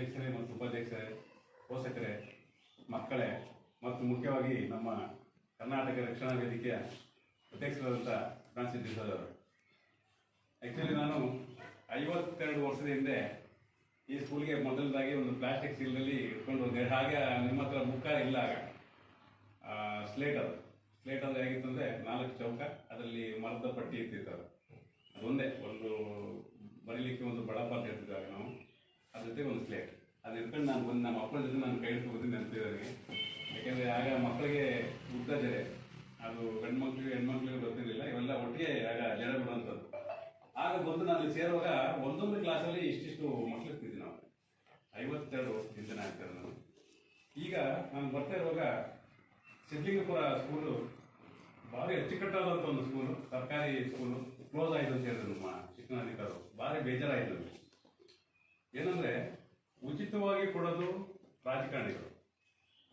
ಅಧ್ಯಕ್ಷರೇ ಮತ್ತು ಉಪಾಧ್ಯಕ್ಷರೇ, ಪೋಷಕರೇ, ಮಕ್ಕಳೇ ಮತ್ತು ಮುಖ್ಯವಾಗಿ ನಮ್ಮ ಕರ್ನಾಟಕ ರಕ್ಷಣಾ ವೇದಿಕೆಯ ಅಧ್ಯಕ್ಷರಾದಂಥ ಫ್ರಾನ್ಸಿಸ್ ಡಿಸೋದವರು ಆ್ಯಕ್ಚುಲಿ ನಾನು ಐವತ್ತೆರಡು ವರ್ಷದ ಹಿಂದೆ ಈ ಸ್ಕೂಲ್ಗೆ ಮೊದಲದಾಗಿ ಒಂದು ಪ್ಲಾಸ್ಟಿಕ್ ಸೀಲ್ನಲ್ಲಿ ಇಟ್ಕೊಂಡು ಹೋದೆ. ಹಾಗೆ ನಿಮ್ಮ ಹತ್ರ ಮುಖ ಇಲ್ಲ ಆಗ. ಸ್ಲೇಟ್ ಅದು. ಸ್ಲೇಟ್ ಅದು ಹೇಗಿತ್ತು ಅಂದರೆ ನಾಲ್ಕು ಚೌಕ, ಅದರಲ್ಲಿ ಮರದ ಪಟ್ಟಿ ಇರ್ತಿತ್ತು ಅದು. ಅದೊಂದೇ ಒಂದು ಬರೀಲಿಕ್ಕೆ ಒಂದು ಬಡಪ ಅಂತ ಹೇಳ್ತಿದ್ವಿ ಆಗ ನಾವು ಅದ್ರ ಜೊತೆಗೆ ಒಂದು ಸ್ಲೇಟ್ ಅದು ಇಟ್ಕೊಂಡು ನಾನು ಬಂದು ನಮ್ಮ ಮಕ್ಕಳ ಜೊತೆ ನಾನು ಕೈ ಹಿಡ್ಕೊಂಡು ನೆನಪಿದವರಿಗೆ ಯಾಕೆಂದರೆ ಆಗ ಮಕ್ಕಳಿಗೆ ಉದ್ದ ಅದು ಗಂಡು ಮಕ್ಕಳಿಗೆ ಹೆಣ್ಮಕ್ಳಿಗೆ ಗೊತ್ತಿರಲಿಲ್ಲ ಇವೆಲ್ಲ ಒಟ್ಟಿಗೆ ಆಗ ಜಡೆ ಬಿಡುವಂಥದ್ದು. ಆಗ ಬಂದು ನಾನು ಸೇರುವಾಗ ಒಂದೊಂದು ಕ್ಲಾಸಲ್ಲಿ ಇಷ್ಟಿಷ್ಟು ಮಕ್ಕಳು ಇರ್ತಿದ್ವಿ ನಾವು. ಐವತ್ತೆರಡು ವರ್ಷದಿಂದ ಆಗ್ತಾರೆ ನಾನು ಈಗ ನಾನು ಬರ್ತಾ ಇರುವಾಗ ಸಿದ್ಲಿಂಗಪುರ ಸ್ಕೂಲು ಭಾರಿ ಅಚ್ಚುಕಟ್ಟಾದಂಥ ಒಂದು ಸ್ಕೂಲು ಸರ್ಕಾರಿ ಸ್ಕೂಲು ಕ್ಲೋಸ್ ಆಯಿತು ಅಂತ ಹೇಳಿದ್ರು ನಮ್ಮ ಶಿಕ್ಷಣಾಧಿಕಾರರು ಭಾರಿ ಬೇಜಾರಾಯಿತು ಉಚಿತವಾಗಿ ಕೊಡೋದು ರಾಜಕಾರಣಿಗಳು.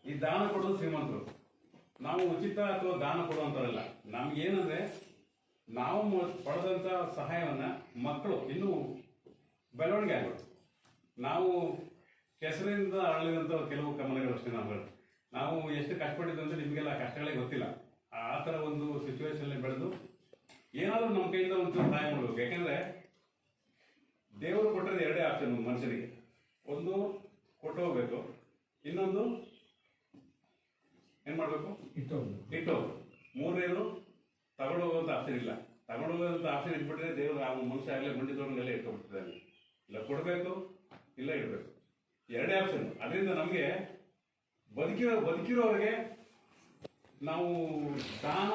ಈ ದಾನ ಕೊಡೋದು ಶ್ರೀಮಂತರು. ನಾವು ಉಚಿತ ಅಥವಾ ದಾನ ಕೊಡುವಂಥವರಲ್ಲ. ನಮ್ಗೇನಂದ್ರೆ ನಾವು ಪಡೆದಂತ ಸಹಾಯವನ್ನ ಮಕ್ಕಳು, ಇನ್ನೂ ಬೆಳವಣಿಗೆ ಆಗಬೇಕು. ನಾವು ಕೆಸರಿನಿಂದ ಅರಳಿದಂಥ ಕೆಲವು ಕಮಲಗಳು ಅಷ್ಟೇ ನಾವು ನಾವು ಎಷ್ಟು ಕಷ್ಟಪಟ್ಟಿದ್ದು ಅಂದ್ರೆ ನಿಮಗೆಲ್ಲ ಕಷ್ಟಗಳೇ ಗೊತ್ತಿಲ್ಲ. ಆ ಥರ ಒಂದು ಸಿಚುವೇಶನ್ ಬೆಳೆದು ಏನಾದರೂ ನಮ್ಮ ಕೈಯಿಂದ ಒಂದು ಸಹಾಯ ಮಾಡಬೇಕು. ಯಾಕೆಂದರೆ ದೇವರು ಕೊಟ್ಟರೆ ಎರಡೇ ಆಪ್ಷನ್ ಮನುಷ್ಯರಿಗೆ ಒಂದು ಕೊಟ್ಟು ಹೋಗ್ಬೇಕು ಇನ್ನೊಂದು ಏನ್ ಮಾಡ್ಬೇಕು? ಇಟ್ಟು ಮೂರನೇದು ತಗೊಂಡು ಹೋಗುವಂತ ಆಸೆ ಇಲ್ಲ. ತಗೊಂಡು ಹೋಗುವಂತ ಆಸೆ ಇಟ್ಬಿಟ್ರೆ ದೇವರು ಆ ಮನುಷ್ಯ ಆಗಲೇ ಮಂಡಿ ತೊಗೊಂಡೆಲ್ಲ ಇಟ್ಕೊಂಡ್ಬಿಟ್ಟಿದ್ದಾನೆ ಇಲ್ಲ ಕೊಡಬೇಕು ಇಲ್ಲ ಇಡಬೇಕು. ಎರಡೇ ಆಪ್ಷನ್ ಅದರಿಂದ ನಮಗೆ ಬದುಕಿರೋ ಬದುಕಿರೋರಿಗೆ ನಾವು ದಾನ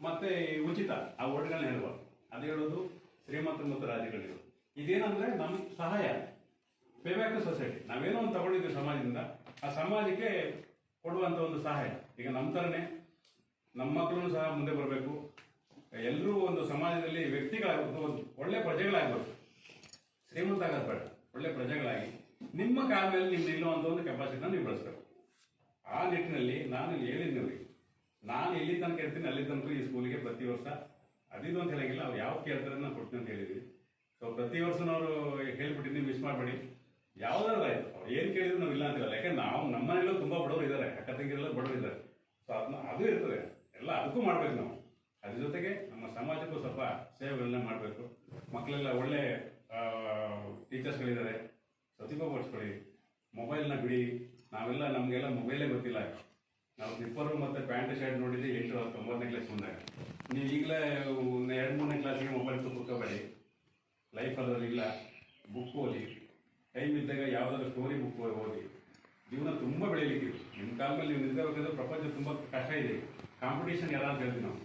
ಮತ್ತೆ ಉಚಿತ ಆ ವರ್ಡ್ಗಳನ್ನ ಹೇಳುವ ಅದು ಹೇಳೋದು ಶ್ರೀಮಂತ ಮತ್ತು ರಾಜಗಳಿರು ಇದೇನಂದ್ರೆ ನಮ್ಮ ಸಹಾಯ. ಪೇಬ್ಯಾಕ್ ಸೊಸೈಟಿ ನಾವೇನೋ ಒಂದು ತಗೊಂಡಿದ್ದೀವಿ ಸಮಾಜದಿಂದ. ಆ ಸಮಾಜಕ್ಕೆ ಕೊಡುವಂತ ಒಂದು ಸಹಾಯ. ಈಗ ನಮ್ಮ ಥರನೇ ನಮ್ಮ ಮಕ್ಕಳು ಸಹ ಮುಂದೆ ಬರಬೇಕು. ಎಲ್ಲರೂ ಒಂದು ಸಮಾಜದಲ್ಲಿ ವ್ಯಕ್ತಿಗಳಾಗಬೇಕು ಒಂದು ಒಳ್ಳೆ ಪ್ರಜೆಗಳಾಗಬೇಕು ಶ್ರೀಮಂತ ಆಗೋದು ಬೇಡ. ಒಳ್ಳೆ ಪ್ರಜೆಗಳಾಗಿ. ನಿಮ್ಮ ಕಾಲ ಮೇಲೆ ಇಲ್ಲೋ ಒಂದು ಕೆಪಾಸಿಟಿನ ನೀವು ಬಳಸ್ಬೇಕು. ಆ ನಿಟ್ಟಿನಲ್ಲಿ ನಾನು ಹೇಳಿದ್ನವ್ರಿಗೆ ನಾನು ಎಲ್ಲಿ ತನಕ ಇರ್ತೀನಿ, ಅಲ್ಲಿ ತನಕ ಈ ಸ್ಕೂಲಿಗೆ ಪ್ರತಿ ವರ್ಷ. ಅದಿದು ಅಂತ ಹೇಳಂಗಿಲ್ಲ. ಅವ್ರು ಯಾವ ಕೇಳ್ತಾರೆ ನಾನು ಕೊಡ್ತೀನಿ ಅಂತ ಹೇಳಿದ್ವಿ ಸೊ ಪ್ರತಿ ವರ್ಷನವರು ಹೇಳ್ಬಿಟ್ಟಿದ್ದೀನಿ ಮಿಸ್ ಮಾಡಬೇಡಿ. ಯಾವ್ದಾದ್ರು ಅವ್ರು ಏನು ಕೇಳಿದ್ರು ನಾವು ಇಲ್ಲ ಅಂತಿರಲ್ಲ. ಯಾಕಂದ್ರೆ ನಾವು ನಮ್ಮ ಮನೆಯಲ್ಲೂ ತುಂಬಾ ಬಡವರು ಇದ್ದಾರೆ ಅಕ್ಕ ತಂಗಿರೆಲ್ಲ ಬಡವರು ಇದ್ದಾರೆ ಸೊ ಅದನ್ನ ಅದು ಇರ್ತದೆ. ಎಲ್ಲ ಅದಕ್ಕೂ ಮಾಡ್ಬೇಕು ನಾವು. ಅದ್ರ ಜೊತೆಗೆ ನಮ್ಮ ಸಮಾಜಕ್ಕೂ ಸ್ವಲ್ಪ ಸೇವೆಗಳನ್ನ ಮಾಡಬೇಕು. ಮಕ್ಕಳೆಲ್ಲ ಒಳ್ಳೆ ಟೀಚರ್ಸ್ಗಳಿದ್ದಾರೆ ಪ್ರತಿಭಾ ಪಡಿಸ್ಕೊಳ್ಳಿ ಮೊಬೈಲ್ನ ಬಿಡಿ. ನಾವೆಲ್ಲ ನಮಗೆಲ್ಲ ಮೊಬೈಲೇ ಗೊತ್ತಿಲ್ಲ. ನಾವು ಸ್ಲಿಪ್ಪರ್ ಮತ್ತು ಪ್ಯಾಂಟ್ ಶರ್ಟ್ ನೋಡಿದ್ರೆ ಎಂಟು ಹತ್ತು ಒಂಬತ್ತನೇ ಕ್ಲಾಸ್ ಮುಂದಾಗ ನೀವು ಈಗಲೇ ಎರಡು, ಮೂರನೇ ಕ್ಲಾಸಿಗೆ ಮೊಬೈಲ್ ಕೂತ್ಕೋಬೇಡಿ. ಲೈಫಲ್ಲಿ ಇಲ್ಲ. ಬುಕ್ ಓದಿ. ಟೈಮ್ ಇದ್ದಾಗ ಯಾವುದಾದ್ರು ಸ್ಟೋರಿ ಬುಕ್ ಓದಿ ಜೀವನ ತುಂಬ ಬೆಳೀಲಿಕ್ಕೆ ನಿಮ್ಮ ಕಾಲದಲ್ಲಿ ನೀವು ಇದ್ದಾಗ ಪ್ರಪಂಚ ತುಂಬ ಕಷ್ಟ ಇದೆ. ಕಾಂಪಿಟೇಷನ್ ಯಾರು ಅಂತ ಹೇಳ್ತೀವಿ ನಾವು.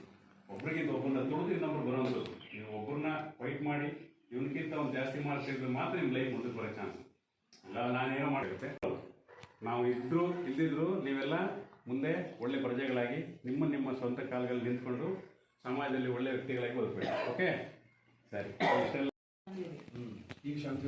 ಒಬ್ಬರಿಗಿಂತ ಒಬ್ಬರನ್ನ ತುಳಿದು ಇನ್ನೊಬ್ರು ಬರೋದು ನೀವು ಒಬ್ಬರನ್ನ ಫೈಟ್ ಮಾಡಿ ಇವನಿಗಿಂತ ಒಂದು ಜಾಸ್ತಿ ಮಾಡಿಸಿದ್ರೆ ಮಾತ್ರ ನಿಮ್ಮ ಲೈಫ್ ಮುಂದಕ್ಕೆ ಬರೋ ಚಾನ್ಸ್ ಇಲ್ಲ ನಾನೇನೋ ಮಾಡಿರುತ್ತೆ ನಾವು ಇದ್ರು ಇಲ್ದಿದ್ರು ನೀವೆಲ್ಲ ಮುಂದೆ ಒಳ್ಳೆ ಪ್ರಜೆಗಳಾಗಿ ನಿಮ್ಮ ನಿಮ್ಮ ಸ್ವಂತ ಕಾಲಗಳಲ್ಲಿ ನಿಂತ್ಕೊಂಡು ಸಮಾಜದಲ್ಲಿ ಒಳ್ಳೆ ವ್ಯಕ್ತಿಗಳಾಗಿ ಬದುಕಬೇಕು. ಓಕೆ ಸರಿ. ಇಷ್ಟೆಲ್ಲ. ಈಗ ಶಾಂತಿ